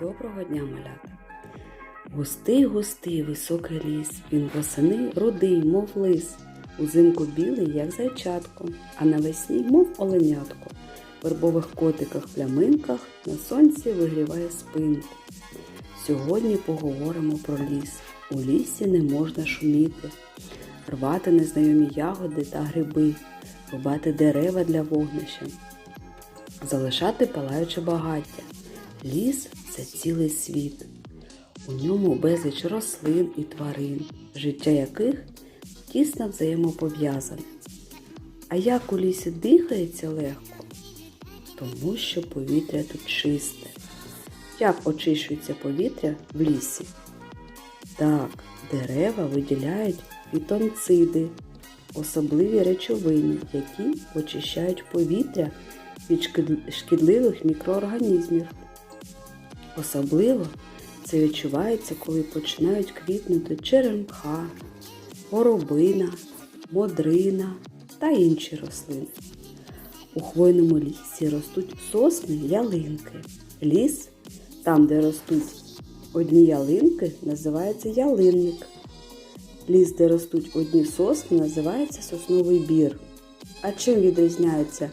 Доброго дня, малята! Густий, густий високий ліс, він восени рудий, мов лис, узимку білий, як зайчатко, а навесні, мов оленятко. В вербових котиках пляминках на сонці вигріває спинку. Сьогодні поговоримо про ліс. У лісі не можна шуміти, рвати незнайомі ягоди та гриби, рубати дерева для вогнища, залишати палаюче багаття. Ліс це цілий світ. У ньому безліч рослин і тварин, життя яких тісно взаємопов'язане. А як у лісі дихається легко? Тому що повітря тут чисте. Як очищується повітря в лісі? Так, дерева виділяють фітонциди, особливі речовини, які очищають повітря від шкідливих мікроорганізмів. Особливо це відчувається, коли починають квітнути черемха, горобина, модрина та інші рослини. У хвойному лісі ростуть сосни, ялинки. Ліс, там, де ростуть одні ялинки, називається ялинник. Ліс, де ростуть одні сосни, називається сосновий бір. А чим відрізняється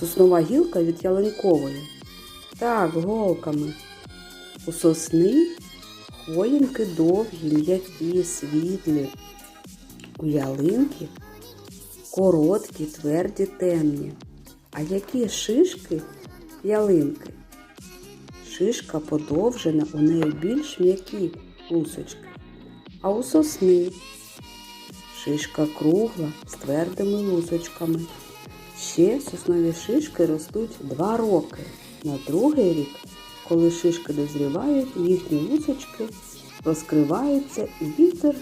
соснова гілка від ялинкової? Так, голками. У сосни хвоїнки довгі, м'які, світлі. У ялинки короткі, тверді, темні. А які шишки ялинки? Шишка подовжена, у неї більш м'які лусочки. А у сосни шишка кругла з твердими лусочками. Ще соснові шишки ростуть два роки. На другий рік, коли шишки дозрівають, їхні лусочки розкриваються і вітер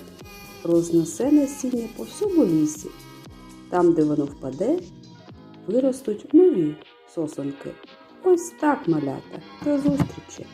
рознесе насіння по всьому лісі. Там, де воно впаде, виростуть нові сосонки. Ось так, малята. До зустрічі!